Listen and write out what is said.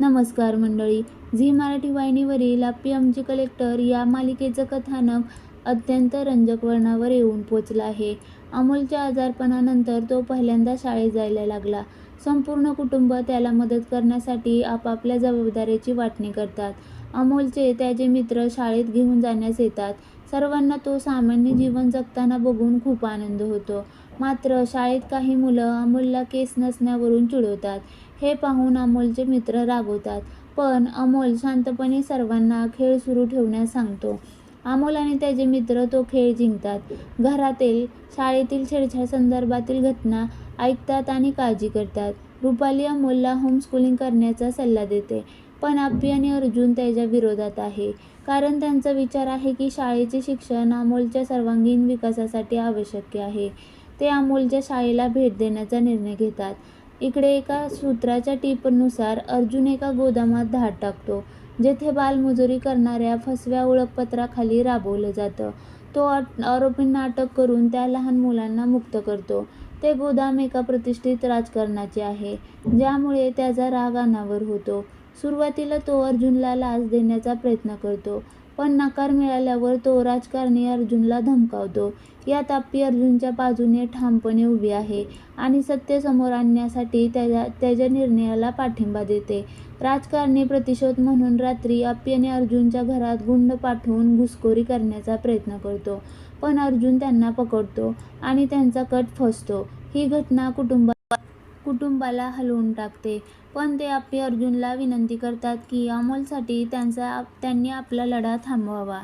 नमस्कार मंडळी. झी मराठी वाहिनीवरील आप्पी आमचे कलेक्टर या मालिकेचं कथानक अत्यंत रंजक वळणावर येऊन पोचला आहे. अमोलच्या आजारपणानंतर तो पहिल्यांदा शाळेत जायला लागला. संपूर्ण कुटुंब त्याला मदत करण्यासाठी आपापल्या जबाबदारीची वाटणी करतात. अमोलचे त्याचे मित्र शाळेत घेऊन जाण्यास येतात. सर्वांना तो सामान्य जीवन जगताना बघून खूप आनंद होतो. मात्र शाळेत काही मुलं अमोलला केस नसण्यावरून चिडवतात. हे पाहून अमोलचे मित्र रागवतात. पण अमोल शांतपणे सर्वांना खेळ सुरू ठेवण्यास सांगतो. अमोल आणि त्याचे मित्र तो खेळ जिंकतात. घरातील शाळेतील छेडछाड संदर्भातील घटना ऐकतात आणि काळजी करतात. रुपाली अमोलला होमस्कूलिंग करण्याचा सल्ला देते पण आप्पी आणि अर्जुन त्याच्या विरोधात आहे. कारण त्यांचा विचार आहे की शाळेचे शिक्षण अमोलच्या सर्वांगीण विकासासाठी आवश्यक आहे. ते अमोलच्या शाळेला भेट देण्याचा निर्णय घेतात. इकडे एका सूत्राच्या टिपनुसार अर्जुन एका गोदामात धाड टाकतो. जेथे बालमजुरी करणाऱ्या फसव्या ओळखपत्राखाली राबवलं जातं. तो अट- आरोपींना अटक करून त्या लहान मुलांना मुक्त करतो. ते गोदाम एका प्रतिष्ठित राजकारणाचे आहे ज्यामुळे त्याचा राग अनावर होतो. सुरुवातीला तो अर्जुनला लाच देण्याचा प्रयत्न करतो पण नकार मिळाल्यावर तो राजकारणी अर्जुनला धमकावतो. यात ताप्पी अर्जुनच्या बाजूने ठामपणे उभी आहे आणि सत्य समोर आणण्यासाठी त्याच्या त्याच्या निर्णयाला पाठिंबा देते. राजकारणी प्रतिशोध म्हणून रात्री आप्पी आणि अर्जुनच्या घरात गुंड पाठवून घुसखोरी करण्याचा प्रयत्न करतो पण अर्जुन त्यांना पकडतो आणि त्यांचा कट फसतो. ही घटना कुटुंबा कुटुंबाला हलवून टाकते. पण ते आपले अर्जुनला विनंती करतात की अमोलसाठी त्यांचा त्यांनी आपला लढा थांबवावा.